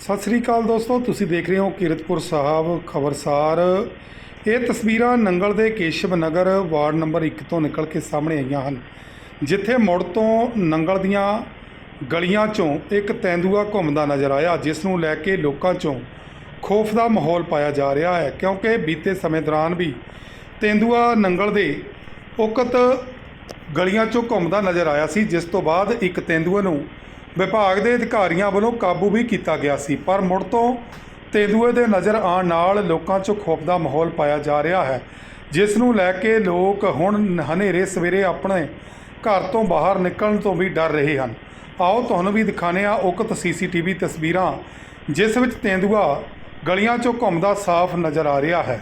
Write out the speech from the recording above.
ਸਤਿ ਸ੍ਰੀ ਅਕਾਲ ਦੋਸਤੋ, ਤੁਸੀਂ ਦੇਖ ਰਹੇ ਹੋ ਕੀਰਤਪੁਰ ਸਾਹਿਬ ਖਬਰਸਾਰ। ਇਹ ਤਸਵੀਰਾਂ ਨੰਗਲ ਦੇ ਕੇਸ਼ਵ ਨਗਰ ਵਾਰਡ ਨੰਬਰ 1 ਤੋਂ ਨਿਕਲ ਕੇ ਸਾਹਮਣੇ ਆਈਆਂ ਹਨ, ਜਿੱਥੇ ਮੁੜ ਤੋਂ ਨੰਗਲ ਦੀਆਂ ਗਲੀਆਂ 'ਚੋਂ ਇੱਕ ਤੈਂਦੂਆ ਘੁੰਮਦਾ ਨਜ਼ਰ ਆਇਆ, ਜਿਸ ਨੂੰ ਲੈ ਕੇ ਲੋਕਾਂ 'ਚੋਂ ਖੋਫ ਦਾ ਮਾਹੌਲ ਪਾਇਆ ਜਾ ਰਿਹਾ ਹੈ, ਕਿਉਂਕਿ ਬੀਤੇ ਸਮੇਂ ਦੌਰਾਨ ਵੀ ਤੈਂਦੂਆ ਨੰਗਲ ਦੇ ਉਕਤ ਗਲੀਆਂ 'ਚੋਂ ਘੁੰਮਦਾ ਨਜ਼ਰ ਆਇਆ ਸੀ, ਜਿਸ ਤੋਂ ਬਾਅਦ ਇੱਕ ਤੇਂਦੂਏ ਨੂੰ ਵਿਭਾਗ ਦੇ ਅਧਿਕਾਰੀਆਂ ਵੱਲੋਂ ਕਾਬੂ ਵੀ ਕੀਤਾ ਗਿਆ ਸੀ, ਪਰ ਮੁੜ ਤੋਂ ਤੇਂਦੂਏ ਦੇ ਨਜ਼ਰ ਆਉਣ ਨਾਲ ਲੋਕਾਂ 'ਚ ਖੋਫ ਦਾ ਮਾਹੌਲ ਪਾਇਆ ਜਾ ਰਿਹਾ ਹੈ, ਜਿਸ ਨੂੰ ਲੈ ਕੇ ਲੋਕ ਹੁਣ ਹਨੇਰੇ ਸਵੇਰੇ ਆਪਣੇ ਘਰ ਤੋਂ ਬਾਹਰ ਨਿਕਲਣ ਤੋਂ ਵੀ ਡਰ ਰਹੇ ਹਨ। ਆਓ ਤੁਹਾਨੂੰ ਵੀ ਦਿਖਾਣੇ ਆ ਉਕਤ ਸੀਸੀਟੀਵੀ ਤਸਵੀਰਾਂ, ਜਿਸ ਵਿੱਚ ਤੇਂਦੂਆ ਗਲੀਆਂ 'ਚੋਂ ਘੁੰਮਦਾ ਸਾਫ਼ ਨਜ਼ਰ ਆ ਰਿਹਾ ਹੈ।